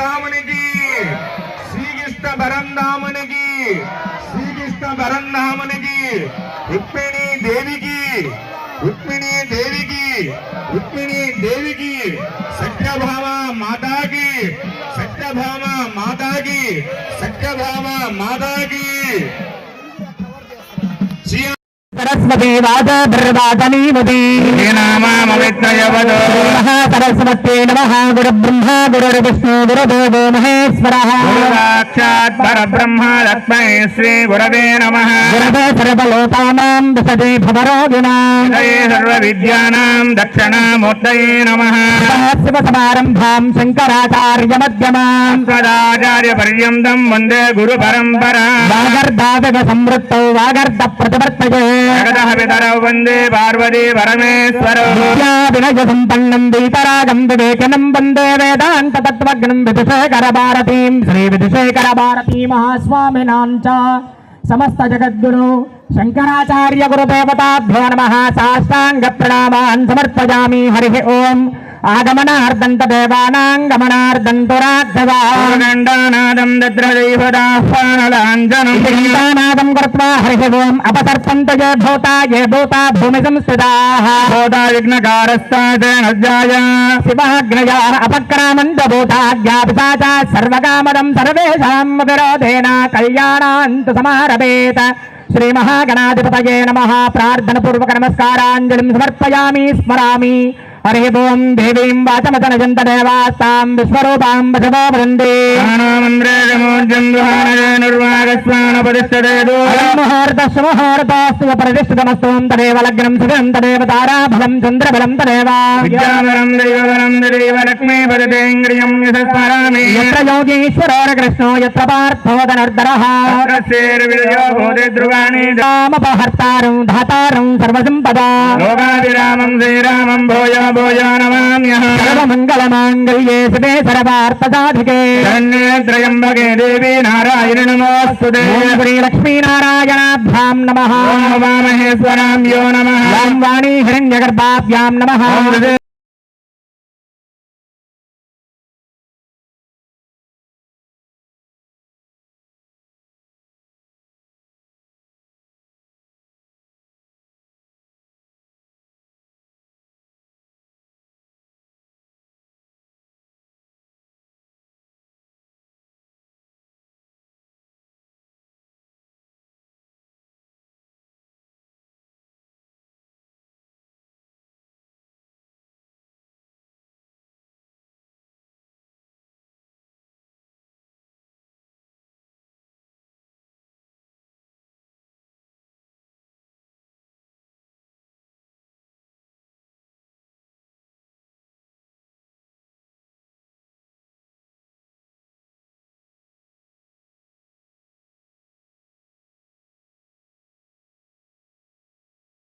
పరంధామునికి శ్రీకృష్ణ పరంధామునికి శ్రీకృష్ణ పరంధామునికి రుక్మిణి దేవికి రుక్మిణి దేవికి రుక్మిణి దేవికి సత్యభామ మాతాకి సత్యభామ మాతాకి సత్యభామ మాతాకి శ్రీ సరస్వతి నమ గురు బ్రహ్మ గురు విష్ణు గురుదేవో మహేశ్వర. సాక్షాత్ పరబ్రహ్మ లక్ష్మై శ్రీ గురవే నమ. గురవే సర్వలోకానాం విశదే భవరోగిణాం. సర్వ విద్యానాం దక్షిణామూర్తయే నమ. శివ సమారంభాం శంకరాచార్య మధ్యమాం సదాచార్య పర్యంతం వందే గురు పరంపరా. वागर्धासक संवृत्तौ वागर्ध प्रतिवर्तजे जगतः पितरौ पार्वती परमेश्वरौ। विनय सम्पन्नं दीतरागं विवेचनं वंदे वेदान्त तत्त्वज्ञं विदुशेखर भारतीं श्रीविदुशेखर भारती महास्वामिनां समस्त जगद्गुरु शङ्कराचार्य गुरुदेवताभ्यो नमः। प्रणाम समर्पयामि। हरि ओम। ఆగమనార్దంత దేవానాం గమనార్దంతు రాఘవా గండానాదం దద్రదైవదాహ్వానలాంజనం నాదం కృత్వా హరి ఓం అపసర్పంత ఏ భూతా ఏ భూతా భూమి సంస్థితాః శివాగ్రయాన అపక్రామంత భూతాజ్ఞాపితాచ సర్వకామదం సర్వేషాం విరోధేన కళ్యాణాంతు సమారభేత శ్రీ మహాగణాధిపతయే నమ ప్రార్థన పూర్వక నమస్కారాంజలిం సమర్పయామి స్మరామి హరి ఓం దేవీం వాచమతనజంత దేవాస్తాం విశ్వరూపాం వశవో వృందే నిర్వాగస్వానపదిష్టదేదో ముహూర్తస్సు ముహూర్తస్సు ప్రతిష్ఠితమస్తు తదేవ లగ్నం తారాఫలం చంద్రబలం యోగీశ్వరో కృష్ణో ధాతారం సర్వసంపదా భూయ శివే సర్వార్థసాధికే త్రయంబకే దేవి నారాయణ నమోస్తుతే ఓం శ్రీ లక్ష్మీనారాయణాభ్యాం నమః ఓం ఉమామహేశ్వరాభ్యో నమః ఓం వాణీ హిరణ్యగర్భాభ్యాం నమః ఓం